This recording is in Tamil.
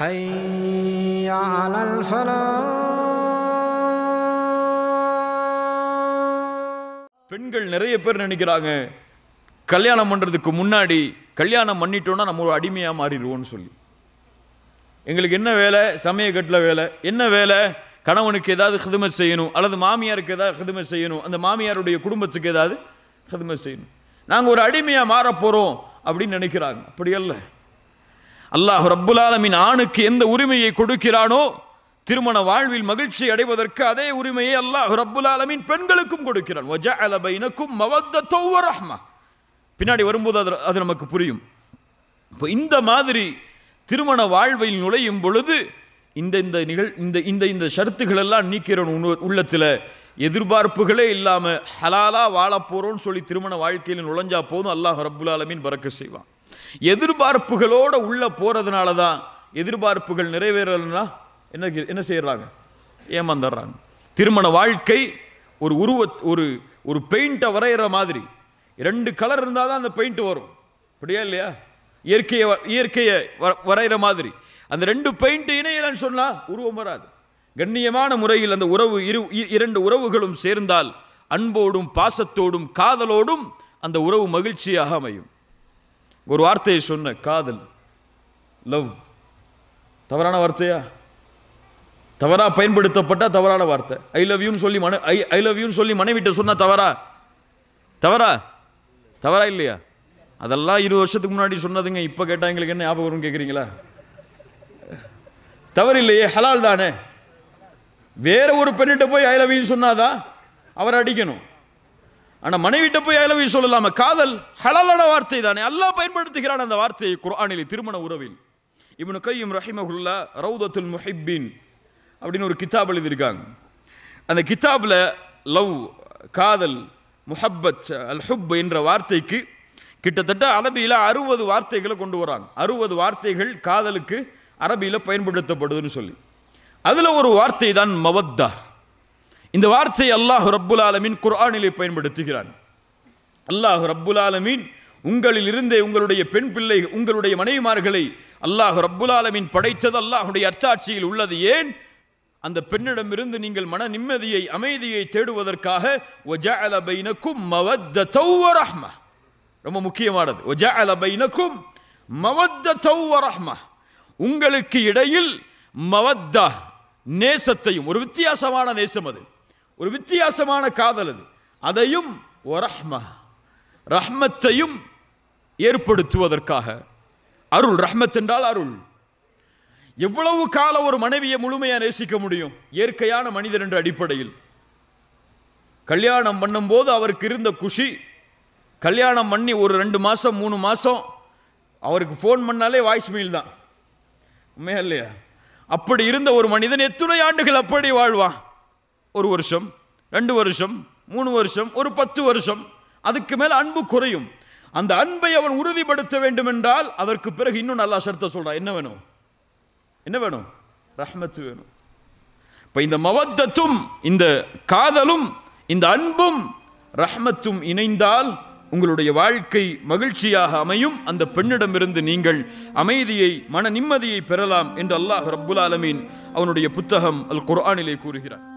حي على الفلاح பெண்கள் நிறைய பேர் நினைக்கிறாங்க கல்யாணம் பண்ணுறதுக்கு முன்னாடி கல்யாணம் பண்ணிட்டோன்னா நம்ம ஒரு அடிமையாக மாறிடுவோம்னு சொல்லி எங்களுக்கு என்ன வேலை சமயக்கட்டில் வேலை என்ன வேலை கணவனுக்கு ஏதாவது ஹிதமத் செய்யணும் அல்லது மாமியாருக்கு ஏதாவது ஹிதமத் செய்யணும் அந்த மாமியாருடைய குடும்பத்துக்கு ஏதாவது ஹிதமத் செய்யணும் நாங்கள் ஒரு அடிமையாக மாறப் போகிறோம் அப்படின்னு நினைக்கிறாங்க அப்படி அல்ல அல்லாஹ் ரப்புலாலமின் ஆணுக்கு எந்த உரிமையை கொடுக்கிறானோ திருமண வாழ்வில் மகிழ்ச்சி அடைவதற்கு அதே உரிமையை அல்லாஹ் ரப்புலாலமின் ஆலமீன் பெண்களுக்கும் கொடுக்கிறான். வஜஅல பைனக்கும் மவத்தத்தௌ ரஹ்மா பின்னாடி வரும்போது அது அது நமக்கு புரியும். இப்போ இந்த மாதிரி திருமண வாழ்வில் நுழையும் பொழுது இந்த இந்த நிகழ் இந்த இந்த இந்த ஷரத்துகள் எல்லாம் நீக்கிறோம் உள்ளத்தில். எதிர்பார்ப்புகளே இல்லாமல் ஹலாலாக வாழப்போகிறோன்னு சொல்லி திருமண வாழ்க்கையில் நுழைஞ்சா போதும். அல்லாஹ் ரப்புல் ஆலமின் பறக்க செய்வான். எதிர்பார்ப்புகளோட உள்ள போகிறதுனால தான் எதிர்பார்ப்புகள் நிறைவேறலைன்னா என்ன என்ன செய்யறாங்க? ஏமாந்துடுறாங்க. திருமண வாழ்க்கை ஒரு உருவ ஒரு ஒரு பெயிண்ட்டை வரைகிற மாதிரி. ரெண்டு கலர் இருந்தால் தான் அந்த பெயிண்ட் வரும். அப்படியா இல்லையா? இயற்கையை வ- இயற்கையை வ- வரைகிற மாதிரி. அந்த ரெண்டு பெயிண்ட் இணையலன்னு சொன்னால் உருவம் வராது. கண்ணியமான முறையில் அந்த உறவு இரு இ- இரண்டு உறவுகளும் சேர்ந்தால் அன்போடும் பாசத்தோடும் காதலோடும் அந்த உறவு மகிழ்ச்சியாக அமையும். ஒரு வார்த்தையை சொன்ன காதல் லவ் தவறான வார்த்தையா? தவறா பயன்படுத்தப்பட்ட தவறான வார்த்தை. ஐ லவ் யூன்னு சொல்லி மன ஐ ஐ லவ் யூன்னு சொல்லி மனைவிட்ட சொன்னா தவறா? தவறா? தவறா இல்லையா? அதெல்லாம் இருபது வருஷத்துக்கு முன்னாடி சொன்னதுங்க இப்போ கேட்டால் எங்களுக்கு என்ன ஞாபகம் வரும்னு கேட்குறீங்களா தவறு இல்லையே ஹலால் தானே. வேற ஒரு பெண்ணிட்ட போய் ஐ லவ் யூன்னு சொன்னாதான் அவர் அடிக்கணும். ஆனால் மனைவிட்ட போய் ஐ சொல்லலாம. காதல் ஹலாலான வார்த்தை தானே. அல்லாஹ் பயன்படுத்துகிறான் அந்த வார்த்தையை குர்ஆனில் திருமண உறவில். இவனு கையும் ரஹிமகுல்லா ரவுதத்துல் முஹிப்பின் அப்படின்னு ஒரு கிதாப் எழுதியிருக்காங்க. அந்த கித்தாபில் லவ் காதல் முஹப்பத் அல் ஹுப் என்ற வார்த்தைக்கு கிட்டத்தட்ட அரபியில் அறுபது வார்த்தைகளை கொண்டு வராங்க. அறுபது வார்த்தைகள் காதலுக்கு அரபியில் பயன்படுத்தப்படுதுன்னு சொல்லி. அதில் ஒரு வார்த்தை தான் மவத்தா. இந்த வார்த்தையை அல்லாஹ் ரப்புல் ஆலமீன் குர்ஆனிலே பயன்படுத்துகிறான். அல்லாஹ் ரப்புல் ஆலமீன் உங்களில் இருந்தே உங்களுடைய பெண் பிள்ளை உங்களுடைய மனைவிமார்களை அல்லாஹ் ரப்புல் ஆலமீன் படைத்தது அல்லாஹுடைய அத்தாட்சியில் உள்ளது. ஏன்? அந்த பெண்ணிடமிருந்து நீங்கள் மன நிம்மதியை அமைதியை தேடுவதற்காக ரொம்ப முக்கியமானது. உங்களுக்கு இடையில் மவத்தா நேசத்தையும் ஒரு வித்தியாசமான நேசம் அது. ஒரு வித்தியாசமான காதல் அது. அதையும் ரஹ்மா ரஹ்மத்தையும் ஏற்படுத்துவதற்காக. அருள் ரஹ்மத் என்றால் அருள். எவ்வளவு காலம் ஒரு மனைவியை முழுமையாக நேசிக்க முடியும்? இயற்கையான மனிதர் என்ற அடிப்படையில். கல்யாணம் பண்ணும்போது அவருக்கு இருந்த குஷி கல்யாணம் பண்ணி ஒரு ரெண்டு மாதம் மூணு மாதம் அவருக்கு ஃபோன் பண்ணாலே வாய்ஸ் மெயில் தான். உண்மையா இல்லையா? அப்படி இருந்த ஒரு மனிதன் எத்தனை ஆண்டுகள் அப்படி வாழ்வான்? ஒரு வருஷம் ரெண்டு வருஷம் மூணு வருஷம் ஒரு பத்து வருஷம் அதுக்கு மேல் அன்பு குறையும். அந்த அன்பை அவன் உறுதிப்படுத்த வேண்டும் என்றால் அதற்கு பிறகு இன்னும் நல்லா சர்த்த சொல்கிறான் என்ன வேணும்? என்ன வேணும்? ரஹ்மத் வேணும். இப்போ இந்த மவத்தத்தும் இந்த காதலும் இந்த அன்பும் ரஹ்மத்தும் இணைந்தால் உங்களுடைய வாழ்க்கை மகிழ்ச்சியாக அமையும். அந்த பெண்ணிடமிருந்து நீங்கள் அமைதியை மன நிம்மதியை பெறலாம் என்று அல்லாஹ் ரப்புல் ஆலமீன் அவனுடைய புத்தகம் அல் குர்ஆனிலே கூறுகிறார்.